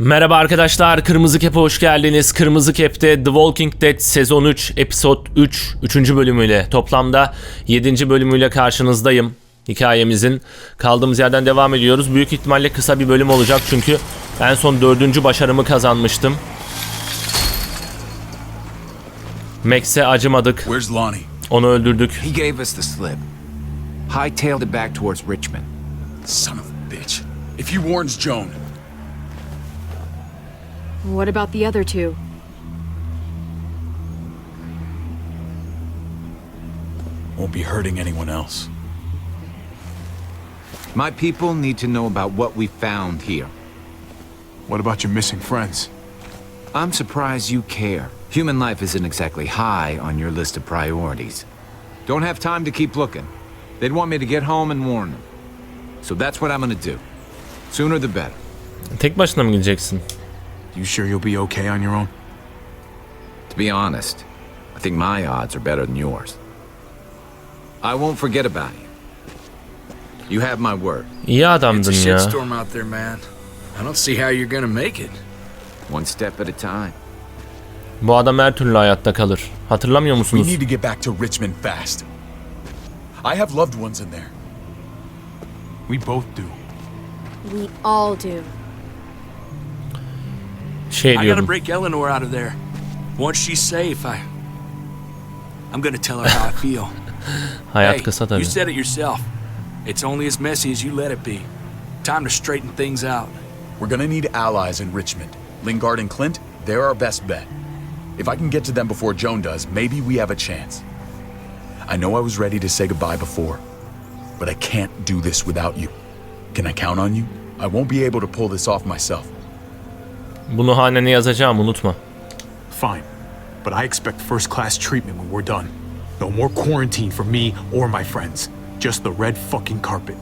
Merhaba arkadaşlar, Kırmızı Kep'e hoş geldiniz. Kırmızı Kep'te The Walking Dead sezon 3, episod 3, 3. bölümüyle toplamda 7. bölümüyle karşınızdayım. Hikayemizin kaldığımız yerden devam ediyoruz. Büyük ihtimalle kısa bir bölüm olacak çünkü en son 4. başarımı kazanmıştım. Max'e acımadık, onu öldürdük. He gave us the slip. Hightailed it back towards Richmond. Son of a bitch. If he warns Joan, What about the other two? won't be hurting anyone else. My people need to know about what we found here. What about your missing friends? I'm surprised you care. Human life isn't exactly high on your list of priorities. Don't have time to keep looking. They'd want me to get home and warn them. So that's what I'm gonna do. Sooner the better. Tek başına mı gideceksin? You sure you'll be okay on your own? To be honest, I think my odds are better than yours. I won't forget about you. You have my word. İyi It's a adamdın ya. shitstorm out there, man. I don't see how you're gonna make it. One step at a time. Bu adam her türlü hayatta kalır. Hatırlamıyor We musunuz? need to get back to Richmond fast. I have loved ones in there. We both do. We all do. Şey I gotta diyordum. break Eleanor out of there. Once she's safe, I. I'm gonna tell her how I feel. Hayat hey, kısa tabii. you said it yourself. It's only as messy as you let it be. Time to straighten things out. We're gonna need allies in Richmond. Lingard and Clint, they're our best bet. If I can get to them before Joan does, maybe we have a chance. I know I was ready to say goodbye before, but I can't do this without you. Can I count on you? I won't be able to pull this off myself. Bunu hanene yazacağım unutma. Fine. But I expect first class treatment when we're done. No more quarantine for me or my friends. Just the red fucking carpet.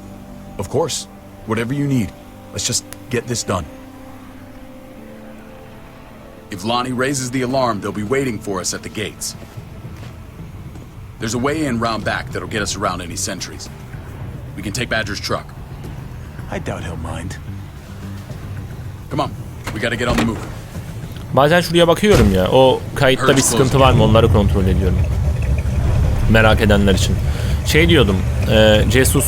Of course, whatever you need. Let's just get this done. If Lonnie raises the alarm, they'll be waiting for us at the gates. There's a way in round back that'll get us around any sentries. We can take Badger's truck. I doubt he'll mind. Come on, Bazen şuraya bakıyorum ya. O kayıtta bir sıkıntı var mı onları kontrol ediyorum. Merak edenler için. Şey diyordum. E, Jesus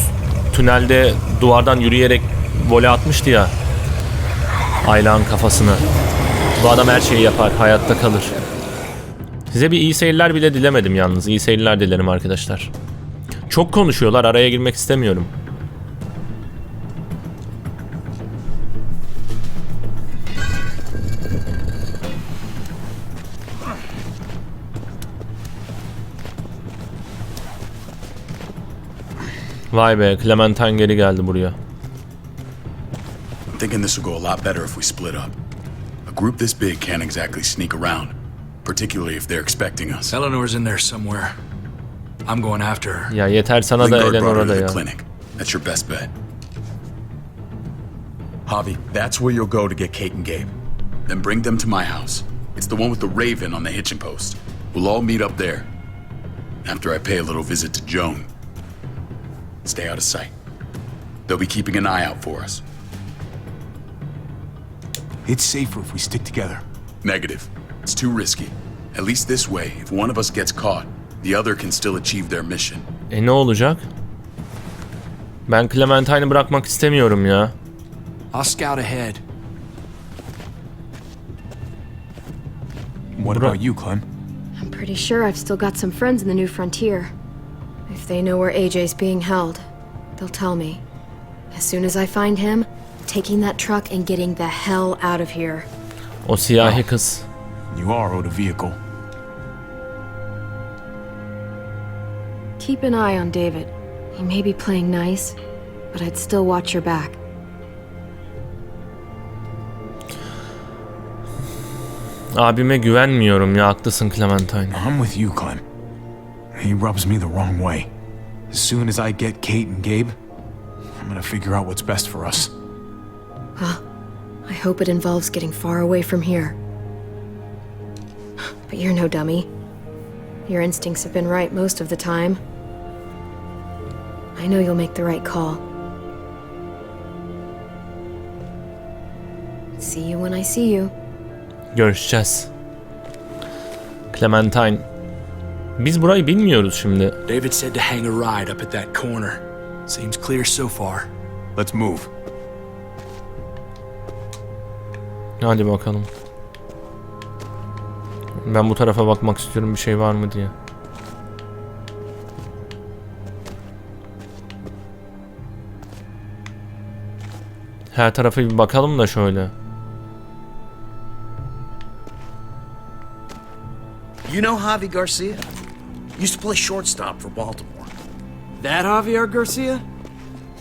tünelde duvardan yürüyerek vole atmıştı ya. Ayla'nın kafasına. Bu adam her şeyi yapar. Hayatta kalır. Size bir iyi seyirler bile dilemedim yalnız. İyi seyirler dilerim arkadaşlar. Çok konuşuyorlar. Araya girmek istemiyorum. Vay be Clementine geri geldi buraya. I'm thinking this will go a lot better if we split up. A group this big can't exactly sneak around, particularly if they're expecting us. Eleanor's in there somewhere. I'm going after her. Ya yeter sana da Lingard brought her Eleanor'a to da the ya. clinic. That's your best bet. Javi, that's where you'll go to get Kate and Gabe. Then bring them to my house. It's the one with the raven on the hitching post. We'll all meet up there. After I pay a little visit to Joan. Stay out of sight. They'll be keeping an eye out for us. It's safer if we stick together. Negative. It's too risky. At least this way, if one of us gets caught, the other can still achieve their mission. E ne olacak? Ben Clementine'ı bırakmak istemiyorum ya. I'll scout ahead. What about you, Clem? I'm pretty sure I've still got some friends in the new frontier. If they know where AJ's being held, they'll tell me. As soon as I find him, taking that truck and getting the hell out of here. O siyahi kız. You are owed a vehicle. Keep an eye on David. He may be playing nice, but I'd still watch your back. Abime güvenmiyorum ya haklısın Clementine. I'm with you, Clem. He rubs me the wrong way. As soon as I get Kate and Gabe, I'm gonna figure out what's best for us. I hope it involves getting far away from here. But you're no dummy. Your instincts have been right most of the time. I know you'll make the right call. See you when I see you. Görüşeceğiz. Clementine. Biz burayı bilmiyoruz şimdi. David said to hang a ride up at that corner. Seems clear so far. Let's move. Hadi bakalım. Ben bu tarafa bakmak istiyorum bir şey var mı diye. Her tarafa bir bakalım da şöyle. You know Javi Garcia? Used to play shortstop for Baltimore. That Javier Garcia?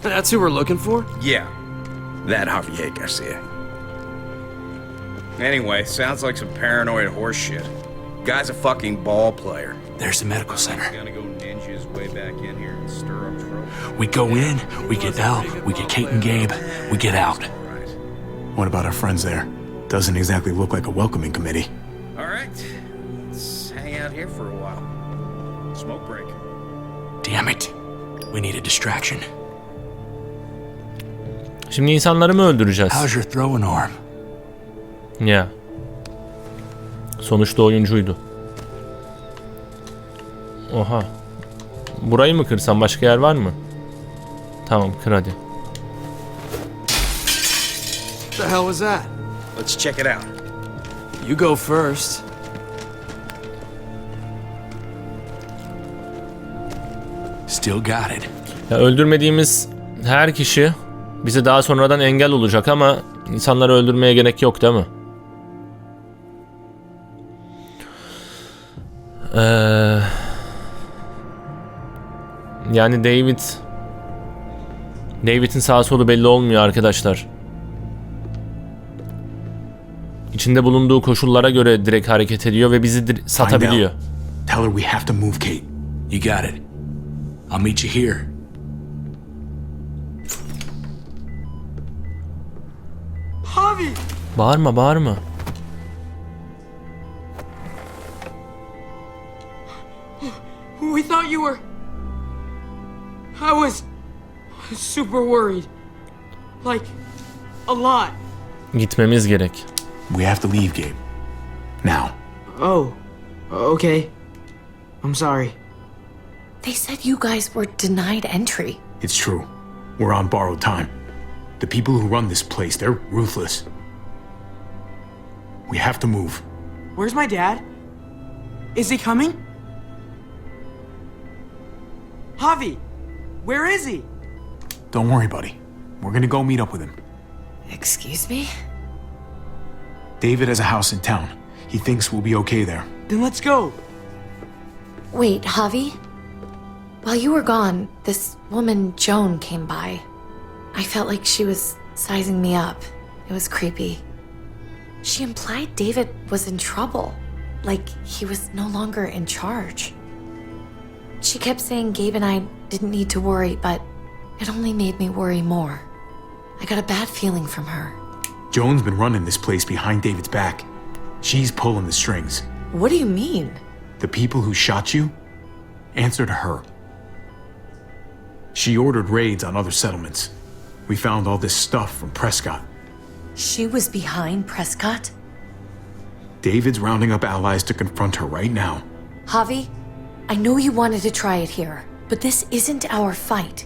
That's who we're looking for? Yeah, that Javier Garcia. Anyway, sounds like some paranoid horse shit. Guy's a fucking ball player. There's the medical center. Gonna go ninja his way back in here and stir up trouble. We go in, we get Elle, we get Kate and Gabe, we get out. Right. What about our friends there? Doesn't exactly look like a welcoming committee. All right, let's hang out here for a while. Damn it. We need a distraction. Şimdi insanları mı öldüreceğiz? How's your throwing arm? Ya. Sonuçta oyuncuydu. Oha. Burayı mı kırsam başka yer var mı? Tamam kır hadi. The hell was that? Let's check it out. You go first. Still got it. Ya öldürmediğimiz her kişi bize daha sonradan engel olacak ama insanları öldürmeye gerek yok değil mi? Ee, yani David David'in sağ solu belli olmuyor arkadaşlar. İçinde bulunduğu koşullara göre direkt hareket ediyor ve bizi satabiliyor. Tell her we have to move Kate. You got it. I'll meet you here. Javi! Bağırma bağırma. We thought you were. I was super worried. Like, a lot. Gitmemiz gerek. We have to leave, Gabe. Now. Oh, okay. I'm sorry. They said you guys were denied entry. It's true. We're on borrowed time. The people who run this place, they're ruthless. We have to move. Where's my dad? Is he coming? Javi, where is he? Don't worry, buddy. We're gonna go meet up with him. Excuse me? David has a house in town. He thinks we'll be okay there. Then let's go. Wait, Javi? While you were gone, this woman, Joan, came by. I felt like she was sizing me up. It was creepy. She implied David was in trouble, like he was no longer in charge. She kept saying Gabe and I didn't need to worry, but it only made me worry more. I got a bad feeling from her. Joan's been running this place behind David's back. She's pulling the strings. What do you mean? The people who shot you answer to her. She ordered raids on other settlements. We found all this stuff from Prescott. She was behind Prescott? David's rounding up allies to confront her right now. Javi, I know you wanted to try it here, but this isn't our fight.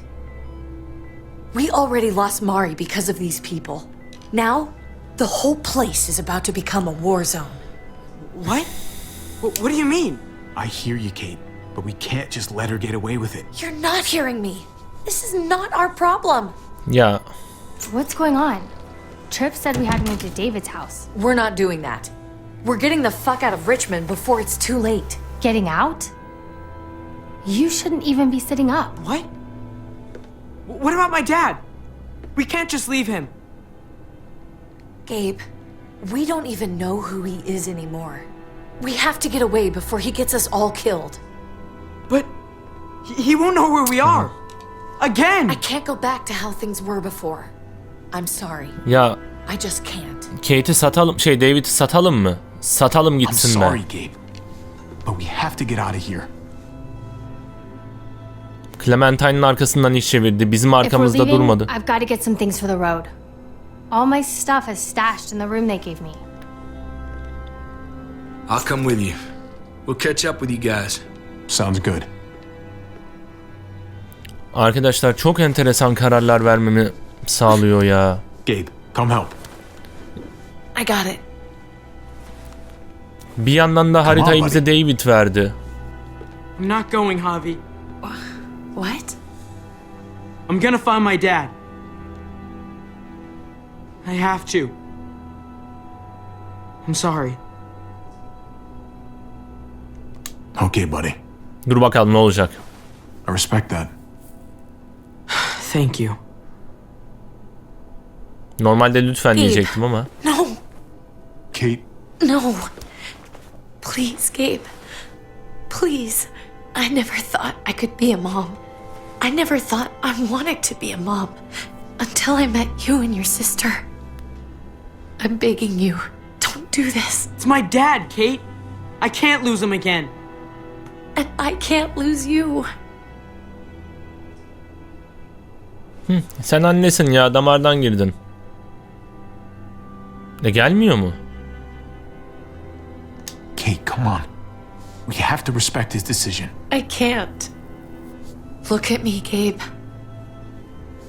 We already lost Mari because of these people. Now, the whole place is about to become a war zone. What? What do you mean? I hear you, Kate, but we can't just let her get away with it. You're not hearing me. This is not our problem. Yeah. What's going on? Tripp said we had to move to David's house. We're not doing that. We're getting the fuck out of Richmond before it's too late. Getting out? You shouldn't even be sitting up. What? What about my dad? We can't just leave him. Gabe, we don't even know who he is anymore. We have to get away before he gets us all killed. But he, he won't know where we are. Again! I can't go back to how things were before. I'm sorry. ya I just can't. Kate'i satalım şey David'i satalım mı? Satalım I'm gitsin sorry, be. Gabe, but we have to get out of here. Clementine'ın arkasından iş çevirdi. Bizim If we're arkamızda leaving, durmadı. I've got to get some things for the road. All my stuff is stashed in the room they gave me. I'll come with you. We'll catch up with you guys. Sounds good. Arkadaşlar çok enteresan kararlar vermemi sağlıyor ya. Gabe, come help. I got it. Bir yandan da haritayı bize David verdi. I'm not going, Javi. What? I'm gonna find my dad. I have to. I'm sorry. Okay, buddy. Dur bakalım ne olacak. I respect that. Thank you. Normalde lütfen Gabe. diyecektim ama. No, Kate, no. Please, Gabe. Please. I never thought I could be a mom. I never thought I wanted to be a mom until I met you and your sister. I'm begging you, don't do this. It's my dad, Kate. I can't lose him again. And I can't lose you. Sen annesin ya damardan girdin. E gelmiyor mu? Kate, come on. We have to respect his decision. I can't. Look at me, Gabe.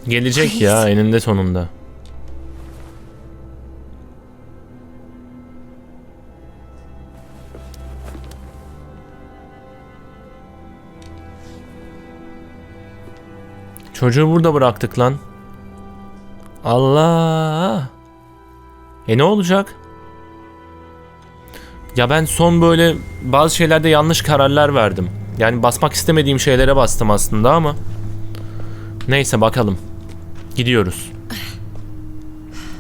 Gelecek ya eninde sonunda. Çocuğu burada bıraktık lan. Allah. E ne olacak? Ya ben son böyle bazı şeylerde yanlış kararlar verdim. Yani basmak istemediğim şeylere bastım aslında ama. Neyse bakalım. Gidiyoruz.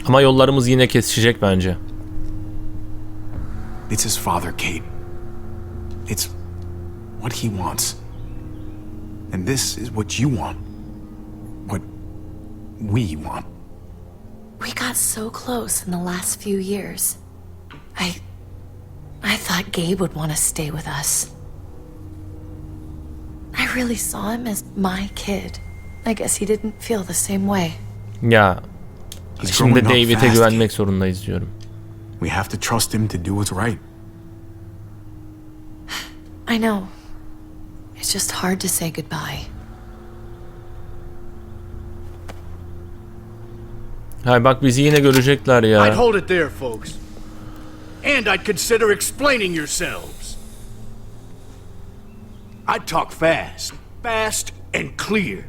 Ama yollarımız yine kesişecek bence. It's his father, Kate. It's what he wants. And this is what you want. What we want. We got so close in the last few years. I. I thought Gabe would want to stay with us. I really saw him as my kid. I guess he didn't feel the same way. Ya He's şimdi growing up David'e fast, güvenmek zorundayız diyorum. We have to trust him to do what's right. I know. It's just hard to say goodbye. Hay bak bizi yine görecekler I'd hold it there, folks. And I'd consider explaining yourselves. I'd talk fast, fast and clear.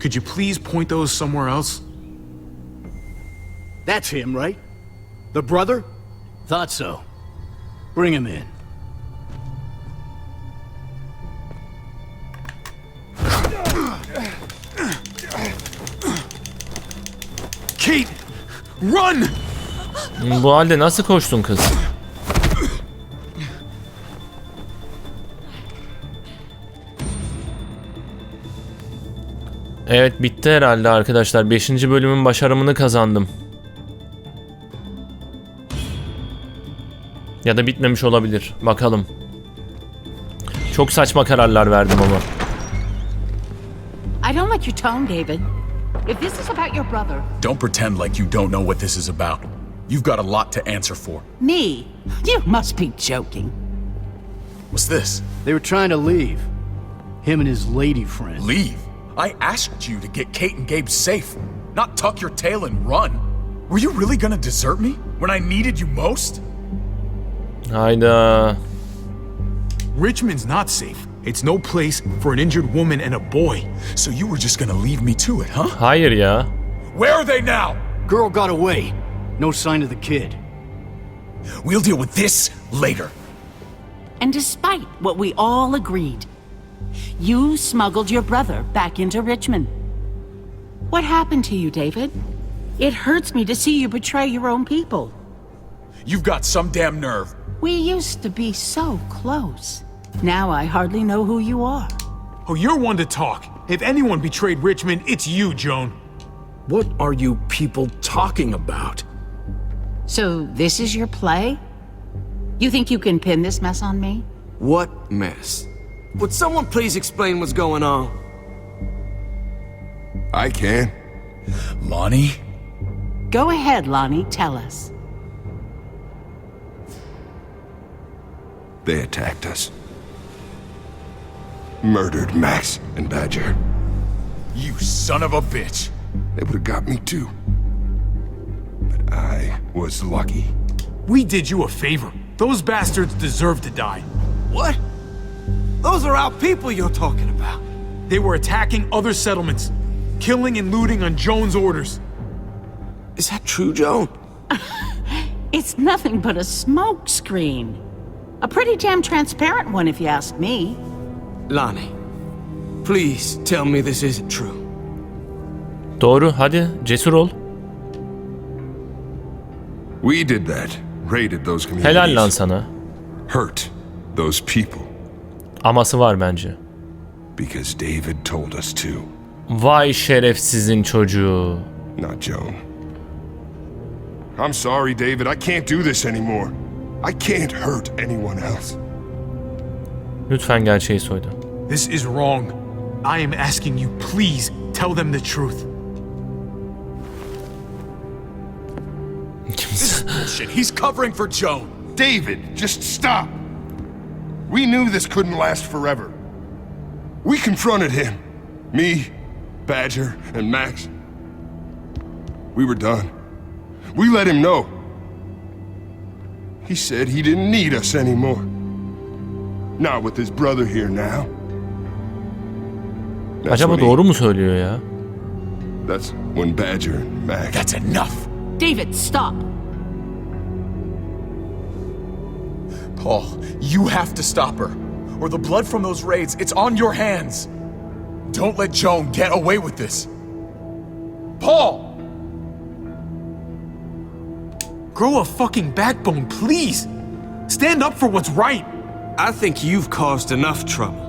Could you please point those somewhere else? That's him, right? The brother? Thought so. Bring him in. Kate! Run! Bu halde nasıl koştun kız? Evet bitti herhalde arkadaşlar. 5. bölümün başarımını kazandım. Ya da bitmemiş olabilir. Bakalım. Çok saçma kararlar verdim ama. I don't like your tone, David. If this is about your brother, Don't pretend like you don't know what this is about. You've got a lot to answer for. me, you must be joking. What's this? They were trying to leave. Him and his lady friend. Leave. I asked you to get Kate and Gabe safe, not tuck your tail and run. Were you really gonna desert me when I needed you most? Hayda. Uh, Richmond's not safe. It's no place for an injured woman and a boy. So you were just gonna leave me to it, huh? Hayır ya. Where are they now? Girl got away. No sign of the kid. We'll deal with this later. And despite what we all agreed, you smuggled your brother back into Richmond. What happened to you, David? It hurts me to see you betray your own people. You've got some damn nerve. We used to be so close. Now I hardly know who you are. Oh, you're one to talk. If anyone betrayed Richmond, it's you, Joan. What are you people talking about? So this is your play? You think you can pin this mess on me? What mess? Would someone please explain what's going on? I can. Lonnie? Go ahead, Lonnie, tell us. They attacked us. Murdered Max and Badger. You son of a bitch! They would have got me too. But I was lucky. We did you a favor. Those bastards deserve to die. What? Those are our people you're talking about. They were attacking other settlements, killing and looting on Joan's orders. Is that true, Joan? It's nothing but a smoke screen. A pretty damn transparent one, if you ask me. Lonnie, please tell me this isn't true. Doğru hadi cesur ol. We did that. Raided those communities. Helal lan sana. Hurt those people. Aması var bence. Because David told us to. Vay şerefsizin çocuğu. Not Joan. I'm sorry, David. I can't do this anymore. I can't hurt anyone else. Lütfen gerçeği söyle. This is wrong. I am asking you, please tell them the truth. This is bullshit. He's covering for Joan. David, just stop. We knew this couldn't last forever. We confronted him. Me, Badger, and Max. We were done. We let him know. He said he didn't need us anymore. Not with his brother here now. That's Acaba when he- doğru mu söylüyor ya? That's when Badger and Max. That's enough! David, stop! Paul, you have to stop her. Or the blood from those raids, it's on your hands. Don't let Joan get away with this. Paul! Grow a fucking backbone, please. Stand up for what's right. I think you've caused enough trouble.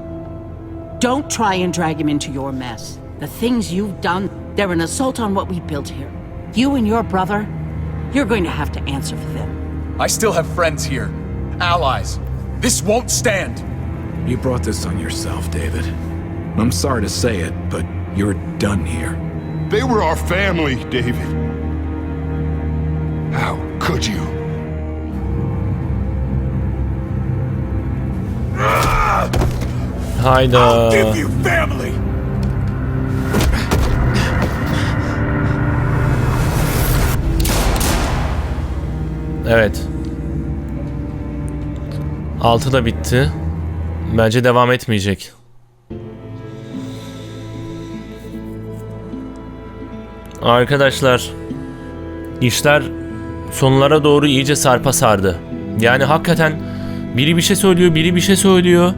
Don't try and drag him into your mess. The things you've done, they're an assault on what we built here. You and your brother, you're going to have to answer for them. I still have friends here. Allies. This won't stand. You brought this on yourself, David. I'm sorry to say it, but you're done here. They were our family, David. How Hayda. Evet. 6 da bitti. Bence devam etmeyecek. Arkadaşlar işler sonlara doğru iyice sarpa sardı. Yani hakikaten biri bir şey söylüyor, biri bir şey söylüyor.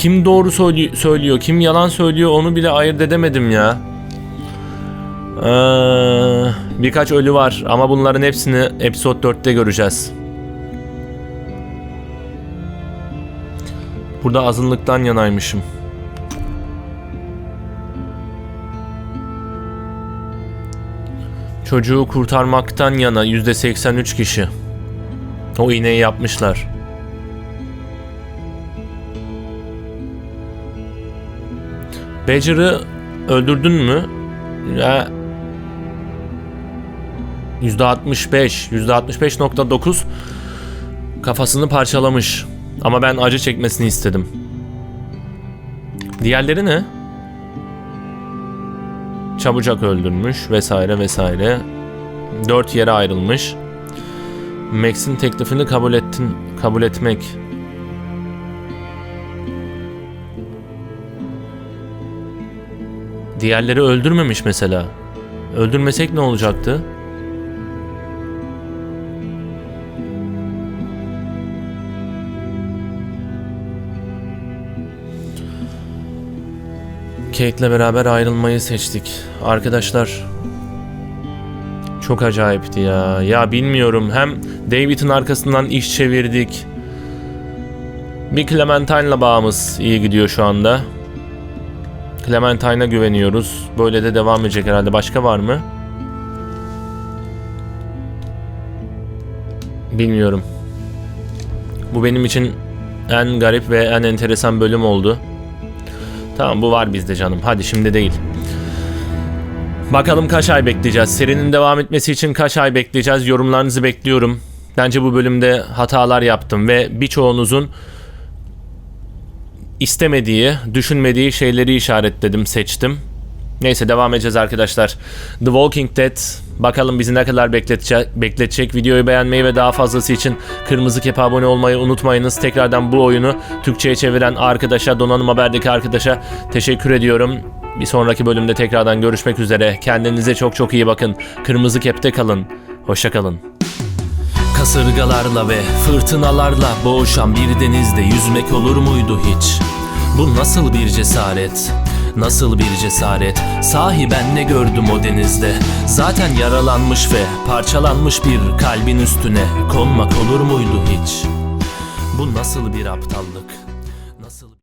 Kim doğru söylüyor, kim yalan söylüyor onu bile ayırt edemedim ya. Ee, birkaç ölü var ama bunların hepsini episode 4'te göreceğiz. Burada azınlıktan yanaymışım. Çocuğu kurtarmaktan yana %83 kişi. O iğneyi yapmışlar. Badger'ı öldürdün mü? Ya %65, %65.9 kafasını parçalamış. Ama ben acı çekmesini istedim. Diğerleri ne? Çabucak öldürmüş vesaire vesaire. Dört yere ayrılmış. Max'in teklifini kabul ettin, kabul etmek. Diğerleri öldürmemiş mesela. Öldürmesek ne olacaktı? Kate'le beraber ayrılmayı seçtik. Arkadaşlar çok acayipti ya. Ya bilmiyorum hem David'in arkasından iş çevirdik. Bir Clementine'la bağımız iyi gidiyor şu anda. Clementine'a güveniyoruz. Böyle de devam edecek herhalde. Başka var mı? Bilmiyorum. Bu benim için en garip ve en enteresan bölüm oldu. Tamam bu var bizde canım. Hadi şimdi değil. Bakalım kaç ay bekleyeceğiz. Serinin devam etmesi için kaç ay bekleyeceğiz? Yorumlarınızı bekliyorum. Bence bu bölümde hatalar yaptım ve birçoğunuzun istemediği, düşünmediği şeyleri işaretledim, seçtim. Neyse devam edeceğiz arkadaşlar. The Walking Dead bakalım bizi ne kadar bekletecek, bekletecek. Videoyu beğenmeyi ve daha fazlası için kırmızı kepe abone olmayı unutmayınız. Tekrardan bu oyunu Türkçe'ye çeviren arkadaşa, Donanım Haber'deki arkadaşa teşekkür ediyorum. Bir sonraki bölümde tekrardan görüşmek üzere. Kendinize çok çok iyi bakın. Kırmızı kepte kalın. Hoşça kalın. Kasırgalarla ve fırtınalarla boğuşan bir denizde yüzmek olur muydu hiç? Bu nasıl bir cesaret? Nasıl bir cesaret? Sahi ben ne gördüm o denizde? Zaten yaralanmış ve parçalanmış bir kalbin üstüne konmak olur muydu hiç? Bu nasıl bir aptallık?